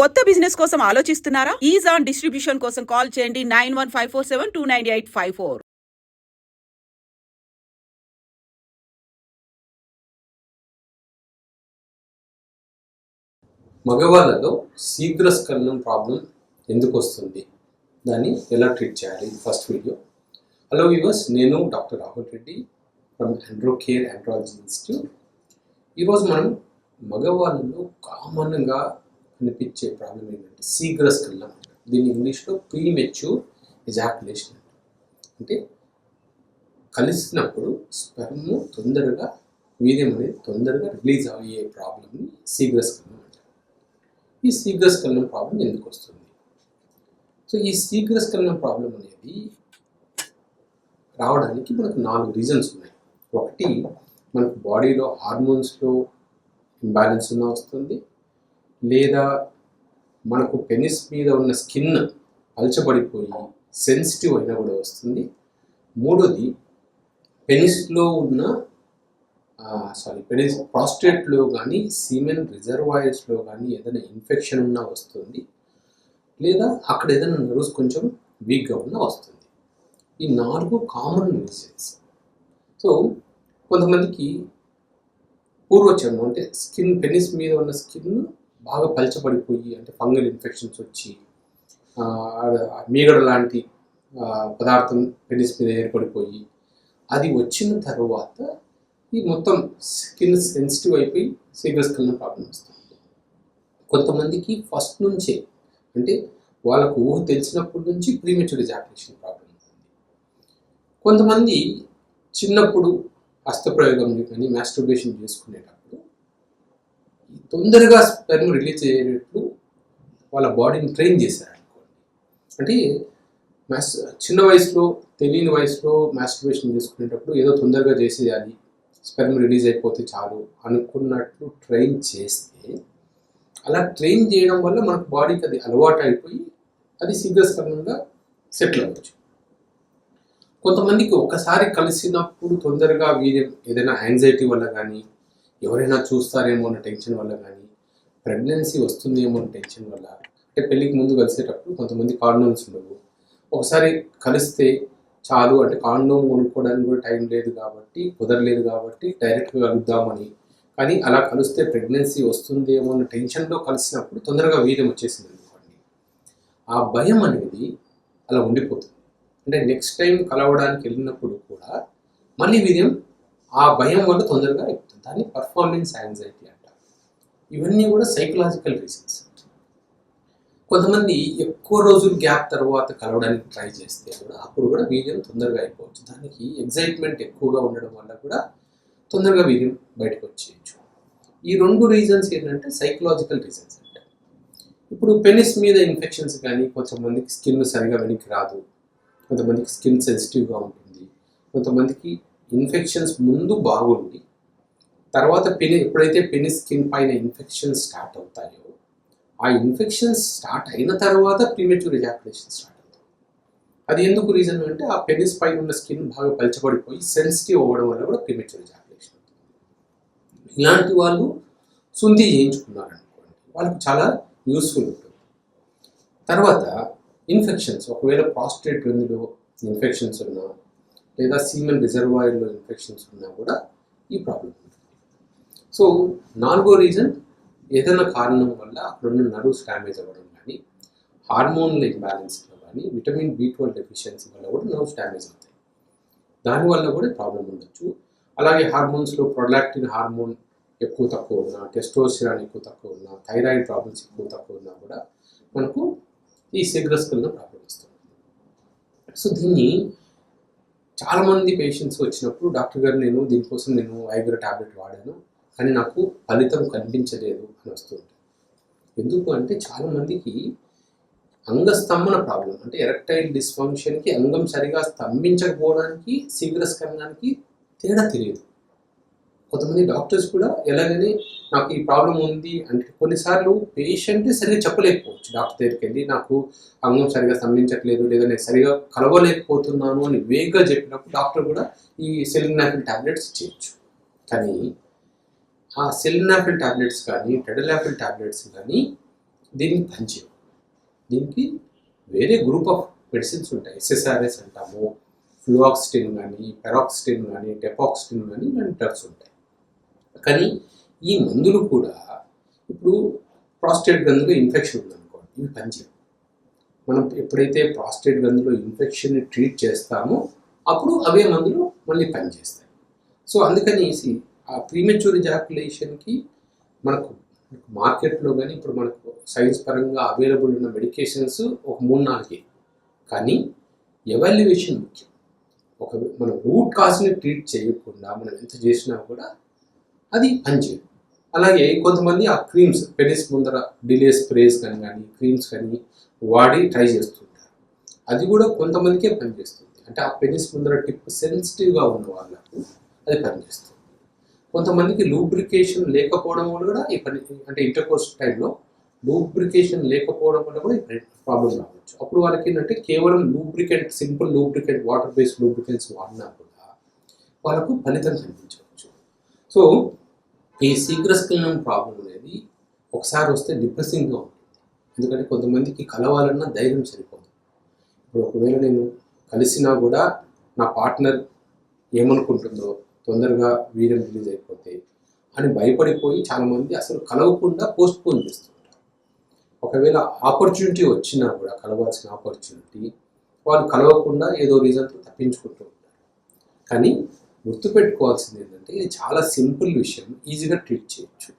కొత్త బిజినెస్ కోసం ఆలోచిస్తున్నారా? ఈజ్ ఆన్ డిస్ట్రిబ్యూషన్ కోసం కాల్ చేయండి nine one five four seven two nine eight five four. మగవాళ్ళలో శీఘ్ర స్కలనం ప్రాబ్లం ఎందుకు వస్తుంది దాన్ని ఎలా ట్రీట్ చేయాలి? First video. హలో వ్యూవర్స్ నేను doctor Rahul Reddy from Andro Care Andrology Institute ఈరోజు మనం మగవాళ్ళలో కామన్గా కనిపించే ప్రాబ్లం ఏంటంటే శీఘ్రస్ఖలనం దీన్ని ఇంగ్లీష్లో ప్రీమెచ్యూర్ ఎజాకులేషన్ అంటే కలిసినప్పుడు స్పెర్మ్ తొందరగా వీర్యం అనేది తొందరగా రిలీజ్ అయ్యే ప్రాబ్లమ్ని శీఘ్రస్ఖలనం అంటారు. ఈ శీఘ్రస్ఖలనం ప్రాబ్లం ఎందుకు వస్తుంది? సో ఈ శీఘ్రస్ఖలనం ప్రాబ్లం అనేది రావడానికి మనకు నాలుగు రీజన్స్ ఉన్నాయి. ఒకటి మనకు బాడీలో హార్మోన్స్లో ఇంబ్యాలెన్స్ ఉన్న వస్తుంది. లేదా మనకు పెనిస్ మీద ఉన్న స్కిన్ పలచబడిపోయి సెన్సిటివ్ అయినా కూడా వస్తుంది. మూడోది పెనిస్లో ఉన్న సారీ పెనిస్ ప్రాస్టేట్లో కానీ సీమెన్ రిజర్వాయర్స్లో కానీ ఏదైనా ఇన్ఫెక్షన్ ఉన్నా వస్తుంది. లేదా అక్కడ ఏదైనా నర్వ్స్ కొంచెం వీక్గా ఉన్నా వస్తుంది. ఈ నాలుగు కామన్ రీజన్స్ సో కొంతమందికి పూర్వచర్మం అంటే స్కిన్ పెనిస్ మీద ఉన్న స్కిన్ బాగా పలచబడిపోయి అంటే ఫంగల్ ఇన్ఫెక్షన్స్ వచ్చి మీగడ లాంటి పదార్థం పెనిస్ మీద ఏర్పడిపోయి అది వచ్చిన తర్వాత ఈ మొత్తం స్కిన్ సెన్సిటివ్ అయిపోయి శీఘ్రస్కలన ప్రాబ్లం వస్తుంది కొంతమందికి ఫస్ట్ నుంచే అంటే వాళ్ళకు ఊహ తెలిసినప్పటి నుంచి ప్రీమెచ్యూర్ ఎజాకులేషన్ ప్రాబ్లం ఉంటుంది కొంతమంది చిన్నప్పుడు హస్తప్రయోగం కానీ మాస్టర్బేషన్ చేసుకునేటప్పుడు తొందరగా స్పెర్మ్ రిలీజ్ అయ్యేటట్లు వాళ్ళ బాడీని ట్రైన్ చేశారనుకోండి అంటే మ్యాస్ చిన్న వయసులో తెలియని వయసులో మాస్టర్బేషన్ చేసుకునేటప్పుడు ఏదో తొందరగా చేసేయాలి స్పెర్మ్ రిలీజ్ అయిపోతే చాలు అనుకున్నట్లు ట్రైన్ చేస్తే అలా ట్రైన్ చేయడం వల్ల మనకు బాడీకి అది అలవాటు అయిపోయి అది శీఘ్రస్కరణంగా సెటిల్ అవ్వచ్చు. కొంతమందికి ఒకసారి కలిసినప్పుడు తొందరగా వీర్యం ఏదైనా యాంగ్జైటీ వల్ల కానీ ఎవరైనా చూస్తారేమో అన్న టెన్షన్ వల్ల కానీ ప్రెగ్నెన్సీ వస్తుందేమో అన్న టెన్షన్ వల్ల అంటే పెళ్ళికి ముందు కలిసేటప్పుడు కొంతమంది కాండోమ్స్ ఉండవు. ఒకసారి కలిస్తే చాలు అంటే కాండోమ్ కొనుక్కోవడానికి కూడా టైం లేదు కాబట్టి కుదరలేదు కాబట్టి డైరెక్ట్గా కలుద్దామని. కానీ అలా కలిస్తే ప్రెగ్నెన్సీ వస్తుందేమో అన్న టెన్షన్లో కలిసినప్పుడు తొందరగా వీర్యం వచ్చేసింది అనుకోండి. ఆ భయం అనేది అలా ఉండిపోతుంది. అంటే నెక్స్ట్ టైం కలవడానికి వెళ్ళినప్పుడు కూడా మళ్ళీ వీర్యం ఆ భయం వల్ల తొందరగా ఎక్కుతుంది. దాన్ని పర్ఫార్మెన్స్ యాంగ్జైటీ అంటారు ఇవన్నీ కూడా సైకలాజికల్ రీజన్స్ కొంతమంది ఎక్కువ రోజులు గ్యాప్ తర్వాత కలవడానికి ట్రై చేస్తే కూడా అప్పుడు కూడా వీర్యం తొందరగా అయిపోవచ్చు. దానికి ఎగ్జైట్మెంట్ ఎక్కువగా ఉండడం వల్ల కూడా తొందరగా వీర్యం బయటకు వచ్చేయచ్చు. ఈ రెండు రీజన్స్ ఏంటంటే సైకలాజికల్ రీజన్స్ అంటే. ఇప్పుడు పెనిస్ మీద ఇన్ఫెక్షన్స్ కానీ కొంతమందికి స్కిన్ సరిగా వెనక్కి రాదు. కొంతమందికి స్కిన్ సెన్సిటివ్గా ఉంటుంది. కొంతమందికి ఇన్ఫెక్షన్స్ ముందు బాగుండి తర్వాత పెని ఎప్పుడైతే పెని స్కిన్ పైన ఇన్ఫెక్షన్స్ స్టార్ట్ అవుతాయో ఆ ఇన్ఫెక్షన్స్ స్టార్ట్ అయిన తర్వాత ప్రీమెచ్యూర్ ఎజాకులేషన్ స్టార్ట్ అవుతుంది. అది ఎందుకు రీజన్ అంటే ఆ పెనిస్ పైన ఉన్న స్కిన్ బాగా పలచబడిపోయి సెన్సిటివ్ అవ్వడం వల్ల కూడా ప్రీమెచ్యూర్ ఎజాకులేషన్ అవుతుంది. ఇలాంటి వాళ్ళు సుంది చేయించుకున్నారు అనుకోండి వాళ్ళకి చాలా యూస్ఫుల్ ఉంటుంది. తర్వాత ఇన్ఫెక్షన్స్ ఒకవేళ ప్రాస్టేట్ గ్రంథిలో ఇన్ఫెక్షన్స్ ఉన్నా లేదా సీమెన్ రిజర్వాయర్లో ఇన్ఫెక్షన్స్ ఉన్నా కూడా ఈ ప్రాబ్లం ఉంటుంది సో నాలుగో రీజన్ ఏదైనా కారణం వల్ల అక్కడున్న నర్వ్స్ డ్యామేజ్ అవ్వడం కానీ హార్మోన్ల ఇంబ్యాలెన్స్లో కానీ విటమిన్ బి ట్వెల్వ్ డెఫిషియన్సీ వల్ల కూడా నర్వ్స్ డ్యామేజ్ అవుతాయి. దానివల్ల కూడా ప్రాబ్లం ఉండొచ్చు. అలాగే హార్మోన్స్లో ప్రొలాక్టిన్ హార్మోన్ ఎక్కువ తక్కువ ఉన్నా టెస్టోస్టిరాన్ ఎక్కువ తక్కువ ఉన్నా థైరాయిడ్ ప్రాబ్లమ్స్ ఎక్కువ తక్కువ ఉన్నా కూడా మనకు ఈ సిగ్రస్కల్న ప్రాబ్లం వస్తుంది సో దీన్ని చాలామంది పేషెంట్స్ వచ్చినప్పుడు డాక్టర్ గారు నేను దీనికోసం నేను ఐగ్ర టాబ్లెట్ వాడాను కానీ నాకు ఫలితం కనిపించలేదు అని వస్తుంది ఎందుకు అంటే చాలామందికి అంగస్తంభన ప్రాబ్లం అంటే ఎరక్టైల్ డిస్ఫంక్షన్కి అంగం సరిగా స్తంభించకపోవడానికి శీఘ్రస్కరణానికి తేడా తెలియదు. కొంతమంది డాక్టర్స్ కూడా ఎలాగని నాకు ఈ ప్రాబ్లం ఉంది అంటే కొన్నిసార్లు పేషెంట్ సరిగా చెప్పలేకపోవచ్చు. డాక్టర్ దగ్గరికి వెళ్ళి నాకు అంగం సరిగా స్తంభించట్లేదు లేదా నేను సరిగా కలవలేకపోతున్నాను అని వేగంగా చెప్పినప్పుడు డాక్టర్ కూడా ఈ సెలినాఫిల్ టాబ్లెట్స్ ఇచ్చేయచ్చు. కానీ ఆ సెలినాఫిల్ ట్యాబ్లెట్స్ కానీ టెడలాఫిల్ టాబ్లెట్స్ కానీ దీనికి పనిచేయవు దీనికి వేరే గ్రూప్ ఆఫ్ మెడిసిన్స్ ఉంటాయి. ఎస్ఎస్ఆర్ఎస్ అంటాము ఫ్లూఆక్సిటిన్ కానీ పెరాక్సిటిన్ కానీ టెపాక్సిటిన్ కానీ ఇలాంటి డ్రగ్స్ ఉంటాయి. కానీ ఈ మందులు కూడా ఇప్పుడు ప్రాస్టేట్ గందులో ఇన్ఫెక్షన్ ఉందనుకోండి ఇవి పనిచేయవు. మనం ఎప్పుడైతే ప్రాస్టేట్ గందులో ఇన్ఫెక్షన్ని ట్రీట్ చేస్తామో అప్పుడు అవే మందులు మళ్ళీ పనిచేస్తాయి. సో అందుకనేసి ఆ ప్రీమెచ్యూర్ జాకులేషన్కి మనకు మార్కెట్లో కానీ ఇప్పుడు మనకు సైన్స్ పరంగా అవైలబుల్ ఉన్న మెడికేషన్స్ ఒక మూడు నాలుగే. కానీ ఎవాల్యుయేషన్ ముఖ్యం. ఒక మన రూట్ కాజ్ని ట్రీట్ చేయకుండా మనం ఎంత చేసినా కూడా అది పనిచేయదు అలాగే కొంతమంది ఆ క్రీమ్స్ పెనిస్ ముందర డిలే స్ప్రేస్ కానీ కానీ క్రీమ్స్ కానీ వాడి ట్రై చేస్తుంటారు. అది కూడా కొంతమందికే పనిచేస్తుంది. అంటే ఆ పెనిస్ ముందర టిప్ సెన్సిటివ్గా ఉన్న వాళ్ళకు అది పనిచేస్తుంది. కొంతమందికి లూబ్రికేషన్ లేకపోవడం వల్ల కూడా ఈ పని అంటే ఇంటర్కోర్స్ టైంలో లూబ్రికేషన్ లేకపోవడం వల్ల కూడా ఈ ప్రాబ్లం రావచ్చు. అప్పుడు వాళ్ళకి ఏంటంటే కేవలం lubricant simple lubricant water based lubricants వాడినా కూడా వాళ్ళకు ఫలితం కనిపించవచ్చు. సో ఈ సీక్రస్కిల్నం ప్రాబ్లం అనేది ఒకసారి వస్తే డిప్రెసింగ్గా ఉంటుంది. ఎందుకంటే కొంతమందికి కలవాలన్నా ధైర్యం సరిపోదు. ఇప్పుడు ఒకవేళ నేను కలిసినా కూడా నా పార్ట్నర్ ఏమనుకుంటుందో తొందరగా వీరం రిలీజ్ అయిపోతే అని భయపడిపోయి చాలామంది అసలు కలవకుండా పోస్ట్ పోన్ చేస్తుంటారు. ఒకవేళ ఆపర్చునిటీ వచ్చినా కూడా కలవాల్సిన ఆపర్చునిటీ వాళ్ళు కలవకుండా ఏదో రీజన్తో తప్పించుకుంటూ ఉంటారు. కానీ గుర్తుపెట్టుకోవాల్సింది ఏంటంటే ఇది చాలా సింపుల్ విషయం ఈజీగా ట్రీట్ చేయొచ్చు.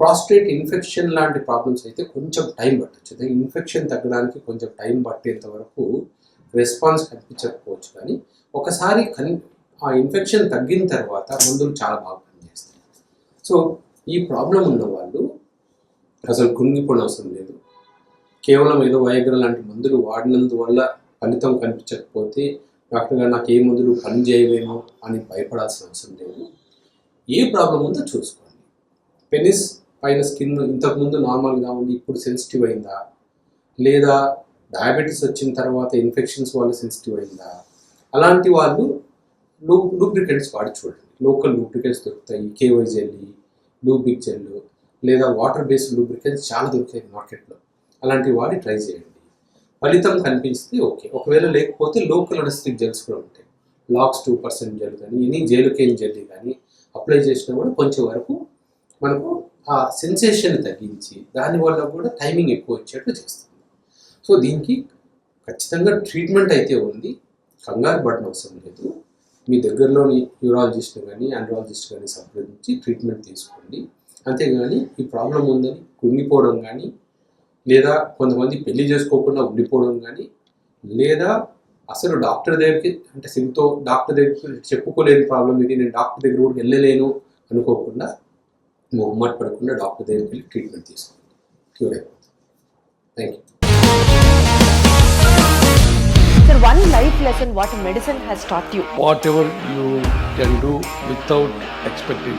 ప్రాస్టేట్ ఇన్ఫెక్షన్ లాంటి ప్రాబ్లమ్స్ అయితే కొంచెం టైం పట్టచ్చు. అదే ఇన్ఫెక్షన్ తగ్గడానికి కొంచెం టైం పట్టేంత వరకు రెస్పాన్స్ కనిపించకపోవచ్చు. కానీ ఒకసారి కన్ ఆ ఇన్ఫెక్షన్ తగ్గిన తర్వాత మందులు చాలా బాగా పనిచేస్తాయి. సో ఈ ప్రాబ్లం ఉన్న వాళ్ళు అసలు కుంగిపోవడం అవసరం లేదు. కేవలం ఏదో వయగ్ర లాంటి మందులు వాడినందువల్ల ఫలితం కనిపించకపోతే డాక్టర్ గారు నాకు ఏ మందులు పని చేయవేమో అని భయపడాల్సిన అవసరం లేదు. ఏ ప్రాబ్లం ఉందో చూసుకోండి. పెనిస్ పైన స్కిన్ ఇంతకుముందు నార్మల్గా ఉంది ఇప్పుడు సెన్సిటివ్ అయిందా? లేదా డయాబెటీస్ వచ్చిన తర్వాత ఇన్ఫెక్షన్స్ వల్ల సెన్సిటివ్ అయిందా? అలాంటి వాళ్ళు లూ లూబ్రికెంట్స్ వాడి చూడండి. లోకల్ లూబ్రికెంట్స్ దొరుకుతాయి. కేవై జెల్లీ లూబిక్ జెల్ లేదా వాటర్ బేస్డ్ లూబ్రికెంట్స్ చాలా దొరుకుతాయి మార్కెట్లో. అలాంటివి వాడి ట్రై చేయండి. ఫలితం కనిపిస్తే ఓకే. ఒకవేళ లేకపోతే లోకల్ అనస్టిక్ జెల్స్ కూడా ఉంటాయి. లాక్స్ టూ పర్సెంట్ జెల్ కానీ ఎనీ జైలుకేన్ జెల్ కానీ అప్లై చేసినా కూడా కొంచెం వరకు మనకు ఆ సెన్సేషన్ తగ్గించి దానివల్ల కూడా టైమింగ్ ఎక్కువ వచ్చేట్లు చేస్తుంది. సో దీనికి ఖచ్చితంగా ట్రీట్మెంట్ అయితే ఉంది. కంగారు పడిన అవసరం లేదు. మీ దగ్గరలోని యూరాలజిస్ట్ కానీ ఆండ్రాలజిస్ట్ కానీ సంప్రదించి ట్రీట్మెంట్ తీసుకోండి. అంతేగాని ఈ ప్రాబ్లం ఉందని కుంగిపోవడం కానీ లేదా కొంతమంది పెళ్ళి చేసుకోకుండా ఉండిపోవడం కానీ లేదా అసలు డాక్టర్ దగ్గరికి అంటే సిమ్తో డాక్టర్ దగ్గరికి చెప్పుకోలేని ప్రాబ్లం ఇది నేను డాక్టర్ దగ్గర కూడా వెళ్ళలేను అనుకోకుండా మొహమ్మట్ పడకుండా డాక్టర్ దగ్గరికి వెళ్ళి ట్రీట్మెంట్ తీసుకోండి క్యూర్ అయిపోతుంది thank you Sir, one life lesson what medicine has taught you. whatever you can do without expecting.